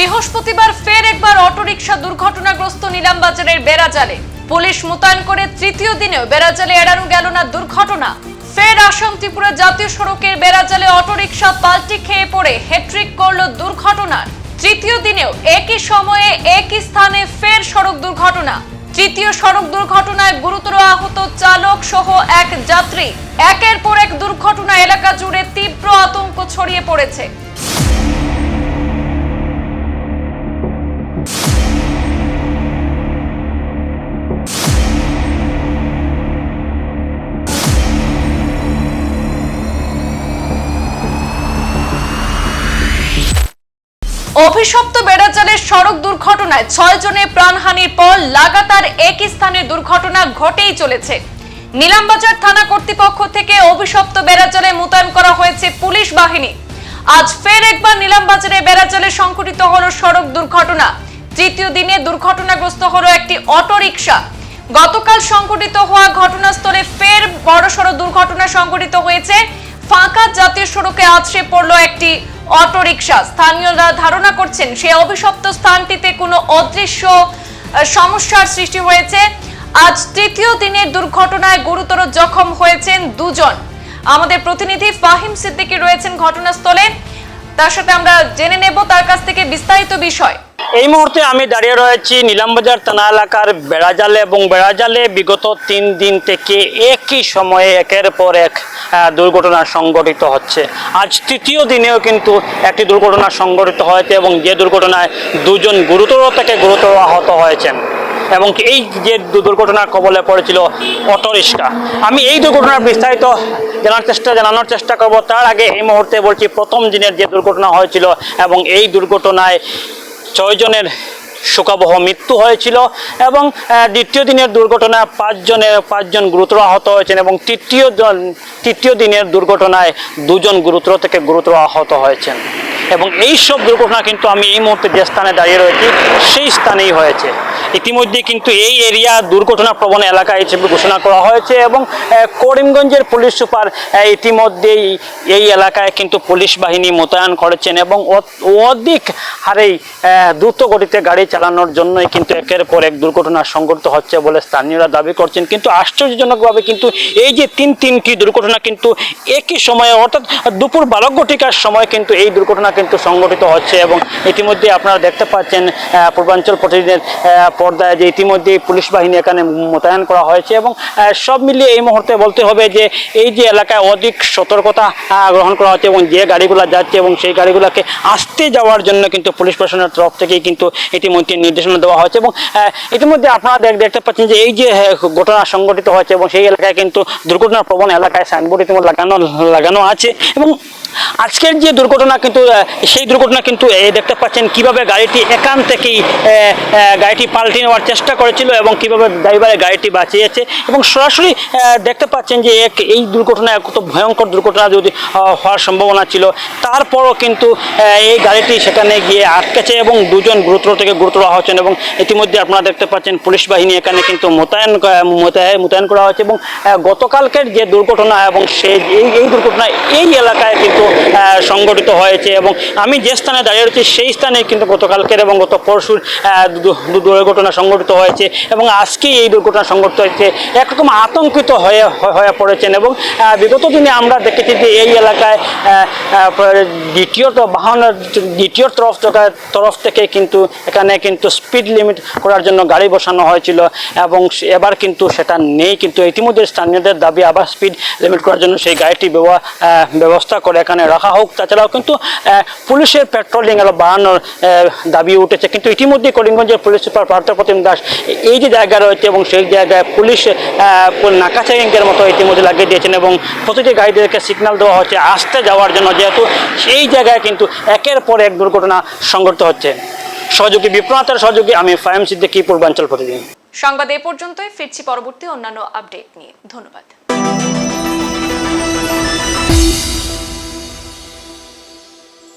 বৃহস্পতিবার ফের একবার অটোরিকশা দুর্ঘটনাগ্রস্ত নিলামবাজারের বেড়াজালে। পুলিশ মোতায়েন করে তৃতীয় দিনেও বেড়াজালে এড়ানো গেল না দুর্ঘটনা। ফের আসাম ত্রিপুরা জাতীয় সড়কের বেড়াজালে অটোরিকশা পাল্টি খেয়ে পড়ে হেট্রিক করল দুর্ঘটনার। তৃতীয় দিনেও একই সময়ে একই স্থানে ফের সড়ক দুর্ঘটনা। তৃতীয় সড়ক দুর্ঘটনায় গুরুতর আহত চালক সহ এক যাত্রী। একের পর এক দুর্ঘটনা এলাকা জুড়ে তীব্র আতঙ্ক ছড়িয়ে পড়েছে। অভিশপ্ত বেড়াজালের সড়ক দুর্ঘটনায় ছয় জনের প্রাণহানির পর লাগাতার একই স্থানে দুর্ঘটনা ঘটেই চলেছে। নিলামবাজার থানা কর্তৃপক্ষ থেকে অভিশপ্ত বেড়াজালে মোতায়েন করা হয়েছে পুলিশ বাহিনী। আজ ফের একবার নিলামবাজারে বেড়াজালে সংঘটিত হলো সড়ক দুর্ঘটনা। তৃতীয় দিনে দুর্ঘটনাগ্রস্ত হলো একটি অটোরিকশা। গতকাল সংঘটিত হওয়া ঘটনাস্থলে ফের বড়সড় দুর্ঘটনা সংঘটিত হয়েছে। ফাঁকা জাতীয় সড়কে আছড়ে পড়ল একটি অটোরিকশা। স্থানীয়রা ধারণা করছেন সেই অভিশপ্ত স্থানটিতে কোনো অদৃশ্য সমস্যার সৃষ্টি হয়েছে। আজ তৃতীয় দিনের দুর্ঘটনায় গুরুতর জখম হয়েছেন দুজন। আমাদের প্রতিনিধি ফাহিম সিদ্দিকী রয়েছেন ঘটনাস্থলে। তার সাথে আমরা জেনে নেব তার কাছ থেকে বিস্তারিত বিষয়। এই মুহূর্তে আমি দাঁড়িয়ে রয়েছি নীলামবাজার থানা এলাকার বেড়াজালে এবং বেড়াজালে বিগত তিন দিন থেকে একই সময়ে একের পর এক দুর্ঘটনা সংঘটিত হচ্ছে। আজ তৃতীয় দিনেও কিন্তু একটি দুর্ঘটনা সংঘটিত হয়েছে এবং যে দুর্ঘটনায় দুজন গুরুতর থেকে গুরুতর আহত হয়েছেন এবং এই যে দুর্ঘটনার কবলে পড়েছিল অটোরিক্সা। আমি এই দুর্ঘটনার বিস্তারিত জানার চেষ্টা, জানানোর চেষ্টা করব। তার আগে এই মুহূর্তে বলছি, প্রথম দিনের যে দুর্ঘটনা হয়েছিল এবং এই দুর্ঘটনায় ছয়জনের শোকাবহ মৃত্যু হয়েছিল এবং দ্বিতীয় দিনের দুর্ঘটনায় পাঁচজনের পাঁচজন গুরুতর আহত হয়েছেন এবং তৃতীয় তৃতীয় দিনের দুর্ঘটনায় দুজন গুরুতর থেকে গুরুতর আহত হয়েছেন। এবং এই সব দুর্ঘটনা কিন্তু আমি এই মুহূর্তে যে স্থানে দাঁড়িয়ে রয়েছি, সেই স্থানেই হয়েছে। ইতিমধ্যে কিন্তু এই এরিয়া দুর্ঘটনা প্রবণ এলাকা হিসেবে ঘোষণা করা হয়েছে এবং করিমগঞ্জের পুলিশ সুপার ইতিমধ্যেই এই এলাকায় কিন্তু পুলিশ বাহিনী মোতায়েন করেছেন এবং অধিক হারেই দ্রুত গতিতে গাড়ি চালানোর জন্যই কিন্তু একের পর এক দুর্ঘটনা সংঘটিত হচ্ছে বলে স্থানীয়রা দাবি করছেন। কিন্তু আশ্চর্যজনকভাবে কিন্তু এই যে তিন তিনটি দুর্ঘটনা কিন্তু একই সময়ে, অর্থাৎ দুপুর বারো ঘটিকার সময় কিন্তু এই দুর্ঘটনা কিন্তু সংগঠিত হচ্ছে এবং ইতিমধ্যে আপনারা দেখতে পাচ্ছেন পূর্বাঞ্চল প্রতিদিনের পর্দায় যে ইতিমধ্যে পুলিশ বাহিনী এখানে মোতায়েন করা হয়েছে এবং সব মিলিয়ে এই মুহূর্তে বলতে হবে যে এই যে এলাকায় অধিক সতর্কতা গ্রহণ করা হচ্ছে এবং যে গাড়িগুলো যাচ্ছে এবং সেই গাড়িগুলোকে আসতে যাওয়ার জন্য কিন্তু পুলিশ প্রশাসনের তরফ থেকেই কিন্তু ইতিমধ্যে নির্দেশনা দেওয়া হয়েছে এবং ইতিমধ্যে আপনারা দেখতে পাচ্ছেন যে এই যে ঘটনা সংঘটিত হয়েছে এবং সেই এলাকায় কিন্তু দুর্ঘটনা প্রবণ এলাকায় সাইনবোর্ড ইতিমধ্যে লাগানো লাগানো আছে এবং আজকের যে দুর্ঘটনা কিন্তু সেই দুর্ঘটনা কিন্তু দেখতে পাচ্ছেন কীভাবে গাড়িটি একান থেকেই গাড়িটি পাল্টে নেওয়ার চেষ্টা করেছিল এবং কীভাবে ড্রাইভারের গাড়িটি বাঁচিয়েছে এবং সরাসরি দেখতে পাচ্ছেন যে এক, এই দুর্ঘটনা কত ভয়ঙ্কর দুর্ঘটনা যদি হওয়ার সম্ভাবনা ছিল। তারপরও কিন্তু এই গাড়িটি সেখানে গিয়ে আটকেছে এবং দুজন গুরুতর থেকে গুরুতর হচ্ছেন এবং ইতিমধ্যে আপনারা দেখতে পাচ্ছেন পুলিশ বাহিনী এখানে কিন্তু মোতায়েন মোতায়েন করা হয়েছে এবং গতকালকের যে দুর্ঘটনা এবং সেই এই দুর্ঘটনা এই এলাকায় কিন্তু আহ, সংগঠিত হয়েছে এবং আমি যে স্থানে দাঁড়িয়ে রয়েছি সেই স্থানে কিন্তু গতকালকের এবং গত পরশুর দুর্ঘটনা সংঘটিত হয়েছে এবং আজকেই এই দুর্ঘটনা সংঘটিত হয়েছে। একরকম আতঙ্কিত হয়ে হয়ে পড়েছেন এবং বিগত দিনে আমরা দেখেছি যে এই এলাকায় আহ, আহ, দ্বিতীয় তো বাহনের দ্বিতীয় তরফ তরফ থেকে কিন্তু এখানে কিন্তু স্পিড লিমিট করার জন্য গাড়ি বসানো হয়েছিল এবং এবার কিন্তু সেটা নেই। কিন্তু ইতিমধ্যে স্থানীয়দের দাবি আবার স্পিড লিমিট করার জন্য সেই গাড়িটি ব্যবস্থা করে এখানে রাখা হোক। তাছাড়াও কিন্তু পুলিশের পেট্রোলিং আরও বাড়ানোর দাবি উঠেছে। কিন্তু ইতিমধ্যে করিমগঞ্জের পুলিশ সুপার পার্থপ্রতিম দাস এই যে জায়গা রয়েছে এবং সেই জায়গায় পুলিশ নাকা চেকিংয়ের মতো ইতিমধ্যে লাগিয়ে দিয়েছেন এবং প্রতিটি গাড়িদেরকে সিগন্যাল দেওয়া হচ্ছে আসতে যাওয়ার জন্য। যেহেতু সেই জায়গায় কিন্তু একের পর এক দুর্ঘটনা সংঘটিত হচ্ছে। সহযোগী বিপ্লবের সহযোগী আমি ফাইম সিদ্দিকি, পূর্বাঞ্চল প্রতিদিন। সংবাদ এ পর্যন্তই। ফিরছি পরবর্তী অন্যান্য আপডেট নিয়ে। ধন্যবাদ।